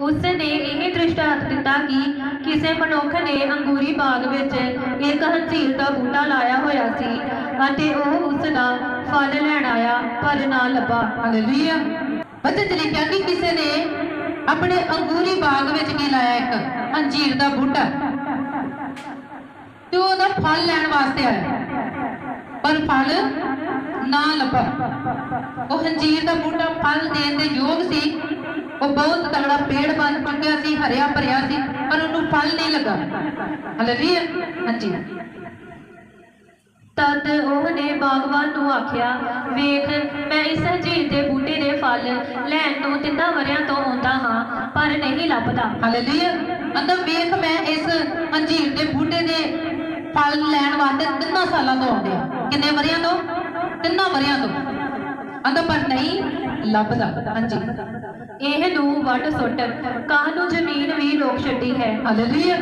ਉਸ ਨੇ ਇਹ ਦ੍ਰਿਸ਼ਟਾਂਤ ਦਿੱਤਾ ਕਿ ਕਿਸੇ ਮਨੁੱਖ ਨੇ ਅੰਗੂਰੀ ਬਾਗ ਵਿੱਚ ਇੱਕ ਹੰਝੀਰ ਦਾ ਬੂਟਾ ਲਾਇਆ ਹੋਇਆ ਸੀ ਅਤੇ ਉਹ ਉਸ ਦਾ ਫਲ ਲੈਣ ਆਇਆ, ਪਰ ਨਾ ਲੱਭਾ। ਹਾਲੇਲੂਇਆ ਬੱਚੇ ਚ ਲਿਖਿਆ ਕਿ ਕਿਸੇ ਨੇ ਆਪਣੇ ਅੰਗੂਰੀ ਬਾਗ ਵਿੱਚ ਕੀ ਲਾਇਆ ਇੱਕ? ਅੰਜੀਰ ਦਾ ਬੂਟਾ। ਤੇ ਉਹਦਾ ਫਲ ਲੈਣ ਵਾਸਤੇ ਆਇਆ। ਪਰ ਫਲ ਨਾ ਲੱਭਾ। ਉਹ ਅੰਜੀਰ ਦਾ ਬੂਟਾ ਫਲ ਦੇਣ ਦੇ ਯੋਗ ਸੀ। ਉਹ ਬਹੁਤ ਤਗੜਾ ਪੇੜ ਬਣ ਚੁੱਕਿਆ ਸੀ, ਹਰਿਆ ਭਰਿਆ ਸੀ, ਪਰ ਉਹਨੂੰ ਫਲ ਨਹੀਂ ਲੱਗਾ। ਹਾਲੇਲੂਇਆ ਹਾਂਜੀ। ਤਦ ਉਹ ਬਾਗਵਾਨ ਨੂੰ ਆਖਿਆ, ਵੇਖ, ਮੈਂ ਇਸ ਹੰਝੀਰ ਦੇ ਬੂਟੇ ਦੇ ਫਲ ਲੈਣ ਨੂੰ ਤਿੰਨਾਂ ਵਰਿਆਂ ਤੋਂ ਆਉਂਦਾ ਹਾਂ, ਪਰ ਨਹੀਂ ਲੱਭਦਾ। ਹਾਲੇਲੂਇਆ ਅੰਦਰ ਵੇਖ, ਮੈਂ ਇਸ ਅੰਜੀਰ ਦੇ ਬੂਟੇ ਦੇ ਫਲ ਲੈਣ ਵਾਸਤੇ ਤਿੰਨਾਂ ਸਾਲਾਂ ਤੋਂ ਆਉਂਦੇ ਆ ਕਿੰਨੇ ਵਰਿਆਂ ਤੋਂ? ਤਿੰਨਾਂ ਵਰਿਆਂ ਤੋਂ। ਅੰਦਰ ਪਰ ਨਹੀਂ ਲੱਭਦਾ, ਹਾਂਜੀ। ਇਹ ਨੂੰ ਵੱਢ ਸੁੱਟ ਕਾਹ ਨੂੰ ਜ਼ਮੀਨ ਵੀ ਰੋਕ ਛੱਡੀ ਹੈ। ਹਾਲੇਲੂਇਆ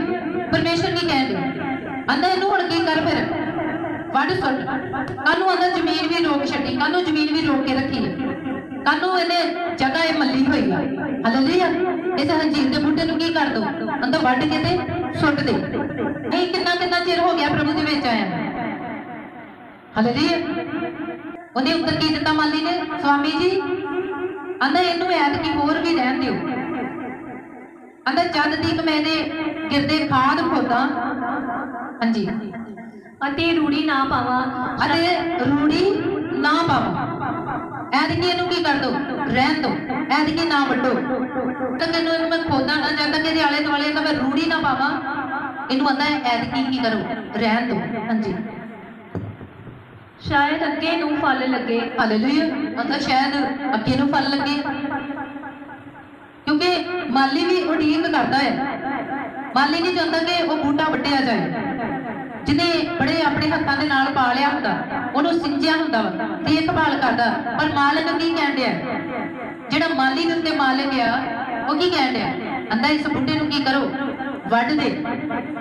ਪਰਮੇਸ਼ਰ ਕੀ ਕਹਿੰਦੇ ਅੰਦਰ ਇਹਨੂੰ ਹੁਣ ਕੀ ਕਰ ਫਿਰ? ਵੱਢ ਸੁੱਟ। ਕਾਨੂੰ ਅੰਦਰ ਜ਼ਮੀਨ ਵੀ ਰੋਕ ਛੱਡੀ? ਕਾਨੂੰ ਜ਼ਮੀਨ ਵੀ ਰੋਕ ਕੇ ਰੱਖੀ? ਕਾਨੂੰ ਇਹਨੇ ਜਗ੍ਹਾ ਇਹ ਮੱਲੀ ਹੋਈ ਆ? ਹਾਲੇਲੂਇਆ ਇਸ ਹੰਜੀਰ ਦੇ ਬੂਟੇ ਨੂੰ ਕੀ ਕਰ ਦੋ? ਅੰਦਰ ਵੱਢ ਕੇ ਤੇ ਸੁੱਟ ਦੇ। ਇਹ ਕਿੰਨਾ ਕਿੰਨਾ ਚਿਰ ਹੋ ਗਿਆ ਪ੍ਰਭੂ ਦੇ ਵਿੱਚ ਆਇਆ ਹਾਲੇਲੂਇਆ ਉਹਨੇ ਉੱਤਰ ਕੀ ਦਿੱਤਾ ਮਾਲੀ ਨੇ? ਸਵਾਮੀ ਜੀ ਅੰਦਰ ਇਹਨੂੰ ਐਤਕੀ ਹੋਰ ਵੀ ਰਹਿਣ ਦਿਓ। ਅੰਦਰ ਜਦ ਤੀਕ ਮੈਂ ਇਹਦੇ ਗਿਰਦੇ ਖਾਦ ਖੋਦਾਂ। ਹਾਂਜੀ। ਅਤੇ ਰੂੜੀ ਨਾ ਪਾਵਾਂ। ਅਤੇ ਰੂੜੀ ਨਾ ਪਾਵਾਂ। ਐਤਕੀ ਇਹਨੂੰ ਕੀ ਕਰ ਦੋ? ਰਹਿਣ ਦੋ। ਐਤਕੀ ਨਾ ਵੱਡੋ ਤਾਂ ਇਹਨੂੰ ਇਹਨੂੰ ਮੈਂ ਖੋਦਾਂ ਨਾ ਜਦ ਤੱਕ ਇਹਦੇ ਆਲੇ ਦੁਆਲੇ ਤਾਂ ਮੈਂ ਰੂੜੀ ਨਾ ਪਾਵਾਂ। ਇਹਨੂੰ ਆਂਦਾ ਐਤਕੀ ਕੀ ਕਰੋ? ਰਹਿਣ ਦੋ। ਹਾਂਜੀ। ਸ਼ਾਇਦ ਅੱਗੇ ਨੂੰ ਫਲ ਲੱਗੇ। ਹਾਲੇਲੂਇਆ ਆਂਦਾ ਸ਼ਾਇਦ ਅੱਗੇ ਨੂੰ ਫਲ ਲੱਗੇ। ਕਿਉਂਕਿ ਮਾਲੀ ਵੀ ਉਡੀਕ ਕਰਦਾ ਹੈ। ਮਾਲੀ ਨਹੀਂ ਚਾਹੁੰਦਾ ਕਿ ਉਹ ਬੂਟਾ ਵੱਢਿਆ ਜਾਏ। ਜਿਹਨੇ ਬੜੇ ਆਪਣੇ ਹੱਥਾਂ ਦੇ ਨਾਲ ਪਾਲਿਆ ਹੁੰਦਾ, ਉਹਨੂੰ ਸਿੰਜਿਆ ਹੁੰਦਾ ਦੇਖਭਾਲ ਕਰਦਾ। ਪਰ ਮਾਲਕ ਕੀ ਕਹਿਣ ਡਿਆ? ਜਿਹੜਾ ਮਾਲੀ ਦੇ ਉੱਤੇ ਮਾਲਕ ਆ, ਉਹ ਕੀ ਕਹਿਣ ਡਿਆ? ਅੰਦਾ ਇਸ ਬੂਟੇ ਨੂੰ ਕੀ ਕਰੋ? ਵੱਢ ਦੇ।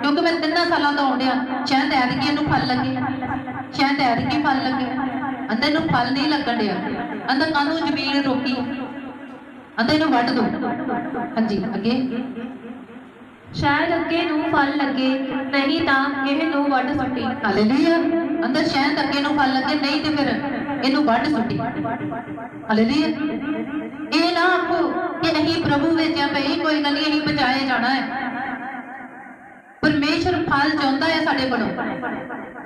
ਕਿਉਂਕਿ ਮੈਂ ਤਿੰਨਾਂ ਸਾਲਾਂ ਤੋਂ ਆਉਂਦਿਆ, ਸ਼ਾਇਦ ਐਤਕੀ ਇਹਨੂੰ ਫਲ ਲੱਗੇ। ਸ਼ਾਇਦ ਐਤਕੀ ਫਲ ਲੱਗੇ। ਅੰਦਾ ਇਹਨੂੰ ਫਲ ਨਹੀਂ ਲੱਗਣ ਡਿਆ। ਅੰਦਾ ਕਾਨੂੰ ਜ਼ਮੀਨ ਰੋਕੀ? ਅੰਦਾ ਇਹਨੂੰ ਵੱਢ ਦੋ। ਹਾਂਜੀ ਅੱਗੇ। ਸ਼ਾਇਦ ਅੱਗੇ ਨੂੰ ਫਲ ਲੱਗੇ ਨਹੀਂ ਤਾਂ ਇਹ ਨੂੰ ਵੱਢ ਸੁੱਟੀ। ਹਾਲੇਲੂਇਆ ਅੰਦਰ ਸ਼ਾਇਦ ਅੱਗੇ ਨੂੰ ਫਲ ਲੱਗੇ ਨਹੀਂ ਤੇ ਫਿਰ ਇਹਨੂੰ ਵੱਢ ਸੁੱਟੀ। ਹਾਲੇਲੂਇਆ ਇਹ ਨਾ ਆਖੋ ਕਿ ਅਸੀਂ ਪ੍ਰਭੂ ਵਿੱਚ ਭਈ ਕੋਈ ਗੱਲ ਨਹੀਂ ਅਸੀਂ ਬਚਾਏ ਜਾਣਾ ਹੈ। ਪਰਮੇਸ਼ਰ ਫਲ ਚਾਹੁੰਦਾ ਹੈ ਸਾਡੇ ਕੋਲੋਂ।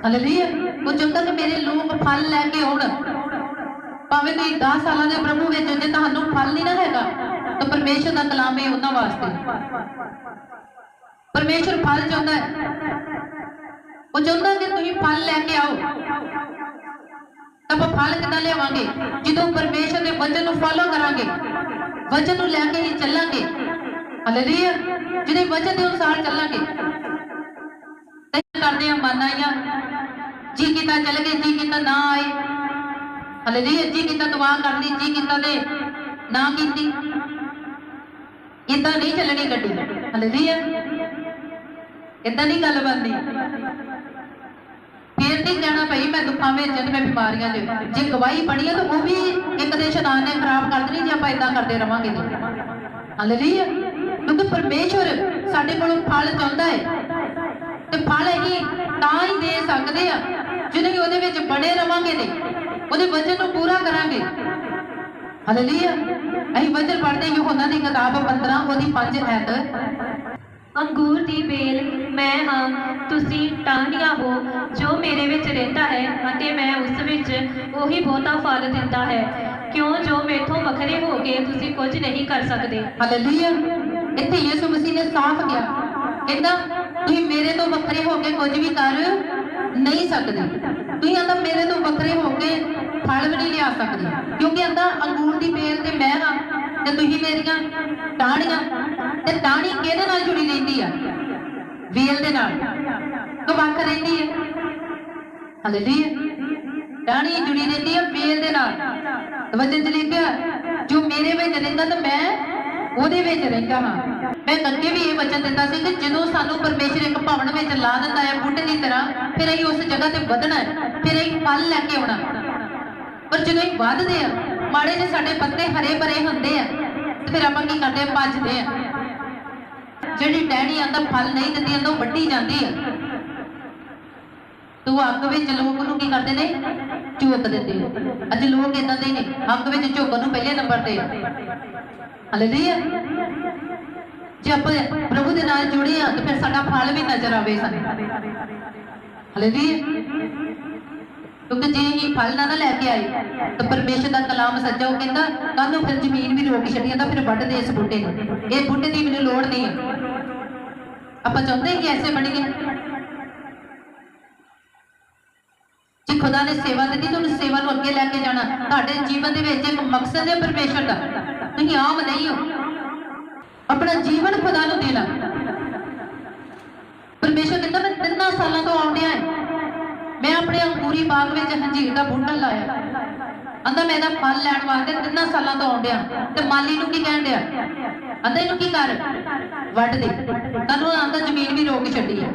ਹਾਲੇਲੂਇਆ ਉਹ ਚਾਹੁੰਦਾ ਕਿ ਮੇਰੇ ਲੋਕ ਫਲ ਲੈ ਕੇ ਆਉਣ। ਭਾਵੇਂ ਤੁਸੀਂ 10 ਸਾਲਾਂ ਦੇ ਪ੍ਰਭੂ ਵਿੱਚ ਜੇ ਤੁਹਾਨੂੰ ਫਲ ਨਹੀਂ ਨਾ ਹੈਗਾ, ਤਾਂ ਪਰਮੇਸ਼ਰ ਦਾ ਕਲਾਮ ਹੈ ਉਹਨਾਂ ਵਾਸਤੇ। ਪਰਮੇਸ਼ਰ ਫਲ ਚਾਹੁੰਦਾ ਹੈ। ਉਹ ਚਾਹੁੰਦਾ ਕਿ ਤੁਸੀਂ ਫਲ ਲੈ ਕੇ ਆਓ। ਤਾਂ ਆਪਾਂ ਫਲ ਕਿੱਦਾਂ ਲਿਆਵਾਂਗੇ? ਜਦੋਂ ਪਰਮੇਸ਼ਰ ਦੇ ਵਚਨ ਨੂੰ ਫੋਲੋ ਕਰਾਂਗੇ, ਵਚਨ ਨੂੰ ਲੈ ਕੇ ਹੀ ਚੱਲਾਂਗੇ। ਹਾਲੇਲੂਇਆ ਜਿਹਦੇ ਵਚਨ ਦੇ ਅਨੁਸਾਰ ਚੱਲਾਂਗੇ। ਕਰਦੇ ਆ, ਮਨ ਆਈਆਂ ਜੀ ਕੀਤਾ ਚੱਲ ਗਏ, ਜੀ ਕੀਤਾ ਨਾ ਆਏ। ਹਾਲੇਲੂਇਆ ਜੀ ਕੀਤਾ ਦੁਆ ਕਰ ਲਈ, ਜੀ ਕੀਤਾ ਤੇ ਨਾ ਕੀਤੀ। ਇਦਾਂ ਨਹੀਂ ਚੱਲਣੀ ਗੱਡੀ। ਹਾਲੇਲੂਇਆ ਇਦਾਂ ਨਹੀਂ ਗੱਲ ਬਣਦੀ। ਫੇਰ ਨਹੀਂ ਕਹਿਣਾ ਭਈ ਮੈਂ ਦੁੱਖਾਂ ਵਿੱਚ ਤੇ ਮੈਂ ਬਿਮਾਰੀਆਂ 'ਚ ਜੇ ਗਵਾਹੀ ਪੜੀ ਆ ਤਾਂ ਉਹ ਵੀ ਇੱਕ ਦੇ ਸ਼ੈਤਾਨ ਨੇ ਖਰਾਬ ਕਰ ਦੇਣੀ, ਜੇ ਆਪਾਂ ਇਦਾਂ ਕਰਦੇ ਰਵਾਂਗੇ ਹਲੇ ਹਾਲੇਲੂਇਆ ਕਿਉਂਕਿ ਪਰਮੇਸ਼ਵਰ ਸਾਡੇ ਕੋਲੋਂ ਫਲ ਚਾਹੁੰਦਾ ਹੈ। ਤੇ ਫਲ ਅਸੀਂ ਤਾਂ ਹੀ ਦੇ ਸਕਦੇ ਆ ਜਦੋਂ ਉਹਦੇ ਵਿੱਚ ਬਣੇ ਰਵਾਂਗੇ ਨੇ ਉਹਦੇ ਵਚਨ ਨੂੰ ਪੂਰਾ ਕਰਾਂਗੇ। ਹਾਲੇਲੂਇਆ ਅਸੀਂ ਵਚਨ ਪੜ੍ਹਦੇ ਯੋਹਨਾ ਦੀ ਕਿਤਾਬ 15 ਉਹਦੀ 5 ਐਤ ਅੰਗੂਰ ਦੀ ਬੇਲ ਮੈਂ ਹਾਂ ਤੁਸੀਂ ਟਾਹਣੀਆਂ ਹੋ ਜੋ ਮੇਰੇ ਵਿੱਚ ਰਹਿੰਦਾ ਹੈ ਅਤੇ ਮੈਂ ਉਸ ਵਿੱਚ ਉਹੀ ਬਹੁਤਾ ਫਲ ਦਿੰਦਾ ਹੈ। ਕਿਉਂ? ਜੋ ਮੇਥੋਂ ਵੱਖਰੇ ਹੋ ਕੇ ਤੁਸੀਂ ਕੁਝ ਨਹੀਂ ਕਰ ਸਕਦੇ। ਹਾਲੇਲੂਇਆ ਇੱਥੇ ਯਿਸੂ ਮਸੀਹ ਨੇ ਸਾਫ਼ ਕਿਹਾ ਕਹਿੰਦਾ ਤੁਸੀਂ ਮੇਰੇ ਤੋਂ ਵੱਖਰੇ ਹੋ ਕੇ ਕੁਝ ਵੀ ਕਰ ਨਹੀਂ ਸਕਦੇ। ਤੁਸੀਂ ਆਂਦਾ ਮੇਰੇ ਤੋਂ ਵੱਖਰੇ ਹੋ ਕੇ ਫਲ ਵੀ ਨਹੀਂ ਲਿਆ ਸਕਦੇ। ਕਿਉਂਕਿ ਆਂਦਾ ਅੰਗੂਰ ਦੀ ਬੇਲ ਤੇ ਮੈਂ ਹਾਂ ਤੇ ਤੁਸੀਂ ਮੇਰੀਆਂ ਟਾਹਣੀਆਂ ਤੇ ਟਾਹਣੀ ਕਿਹਦੇ ਨਾਲ ਜੁੜੀ ਰਹਿੰਦੀ ਆ? ਬੇਲ ਦੇ ਨਾਲ। ਕਿ ਵੱਖ ਰਹਿੰਦੀ ਹੈ ਹਾਲੇਲੂਇਆ। ਟਾਹਣੀ ਜੁੜੀ ਰਹਿੰਦੀ ਹੈ ਬੇਲ ਦੇ ਨਾਲ। ਤੇ ਵਚਨ ਜੋ ਮੇਰੇ ਵਿੱਚ ਰਹਿੰਦਾ ਤਾਂ ਮੈਂ ਉਹਦੇ ਵਿੱਚ ਰਹਿੰਦਾ ਹਾਂ। ਮੈਂ ਅੱਗੇ ਵੀ ਇਹ ਵਚਨ ਦਿੰਦਾ ਸੀ ਕਿ ਜਦੋਂ ਸਾਨੂੰ ਪਰਮੇਸ਼ਰ ਇੱਕ ਭਵਨ ਵਿੱਚ ਲਾ ਦਿੰਦਾ ਹੈ ਬੁੱਢੇ ਦੀ ਤਰ੍ਹਾਂ, ਫਿਰ ਅਸੀਂ ਉਸ ਜਗ੍ਹਾ ਤੇ ਵਧਣਾ ਹੈ, ਫਿਰ ਅਸੀਂ ਫਲ ਲੈ ਕੇ ਆਉਣਾ ਪਰ ਜਦੋਂ ਅਸੀਂ ਵੱਧਦੇ ਆ ਮਾੜੇ ਜਿਹੇ ਸਾਡੇ ਪੱਤੇ ਹਰੇ ਭਰੇ ਹੁੰਦੇ ਆ, ਤੇ ਫਿਰ ਆਪਾਂ ਕੀ ਕਰਦੇ ਆ ਭੱਜਦੇ ਆ ਜਿਹੜੀ ਟਹਿਣੀ ਆਂਦਾ ਫਲ ਨਹੀਂ ਦਿੰਦੀ ਆਂਦਾ ਉਹ ਵੱਢੀ ਜਾਂਦੀ ਆ। ਤੂੰ ਅੱਗ ਵਿੱਚ ਲੋਕ ਨੂੰ ਕੀ ਕਰਦੇ ਨੇ? ਝੋਕ ਦਿੰਦੇ ਆ। ਅੱਜ ਲੋਕ ਇਦਾਂ ਦੇ ਨੇ, ਅੱਗ ਵਿੱਚ ਝੋਕਣ ਨੂੰ ਪਹਿਲੇ ਨੰਬਰ ਤੇ। ਹਾਲੇਲੂਇਆ ਜੇ ਆਪਾਂ ਪ੍ਰਭੂ ਦੇ ਨਾਲ ਜੁੜੇ ਹਾਂ, ਤਾਂ ਫਿਰ ਸਾਡਾ ਫਲ ਵੀ ਨਜ਼ਰ ਆਵੇ ਸਾਨੂੰ। ਹਾਲੇਲੂਇਆ ਕਿਉਂਕਿ ਜੇ ਇਹ ਫਲ ਨਾ ਲੈ ਕੇ ਆਏ, ਤਾਂ ਪਰਮੇਸ਼ਰ ਦਾ ਕਲਾਮ ਸੱਚਾ ਉਹ ਕਹਿੰਦਾ ਕੱਲ ਨੂੰ ਫਿਰ ਜ਼ਮੀਨ ਵੀ ਰੋਕ ਛੱਡੀ ਜਾਂਦਾ ਫਿਰ ਵੱਢ ਦੇ ਇਸ ਬੂਟੇ ਨੂੰ। ਇਹ ਬੂਟੇ ਦੀ ਮੈਨੂੰ ਲੋੜ ਨਹੀਂ ਆਪਾਂ ਚਾਹੁੰਦੇ ਕਿ ਐਸੇ ਬਣੀਏ ਜੇ ਖੁਦਾ ਨੇ ਸੇਵਾ ਦਿੱਤੀ ਤੁਹਾਨੂੰ ਸੇਵਾ ਨੂੰ ਅੱਗੇ ਲੈ ਕੇ ਜਾਣਾ। ਤੁਹਾਡੇ ਜੀਵਨ ਦੇ ਵਿੱਚ ਇੱਕ ਮਕਸਦ ਹੈ ਪਰਮੇਸ਼ਰ ਦਾ। ਤੁਸੀਂ ਆਮ ਨਹੀਂ ਹੋ। ਆਪਣਾ ਜੀਵਨ ਖੁਦਾ ਨੂੰ ਦੇਣਾ। ਪਰਮੇਸ਼ਰ ਕਹਿੰਦਾ, ਮੈਂ ਤਿੰਨਾਂ ਸਾਲਾਂ ਤੋਂ ਆਉਂਦਿਆ ਮੈਂ ਆਪਣੇ ਅੰਗੂਰੀ ਬਾਗ ਵਿੱਚ ਹੰਜੀਰ ਦਾ ਬੂਟਾ ਲਾਇਆ। ਅੰਦਾ ਮੈਂ ਇਹਦਾ ਫਲ ਲੈਣ ਵਾਸਤੇ ਤਿੰਨਾਂ ਸਾਲਾਂ ਤੋਂ ਆਉਂਦਿਆ। ਤੇ ਮਾਲੀ ਨੂੰ ਕੀ ਕਹਿਣ ਡਿਆ? ਅੰਦਾ ਇਹਨੂੰ ਕੀ ਕਰ? ਵੱਢ ਦੇ। ਤੈਨੂੰ ਆਂਦਾ, ਜ਼ਮੀਨ ਵੀ ਰੋਕ ਛੱਡੀ ਹੈ।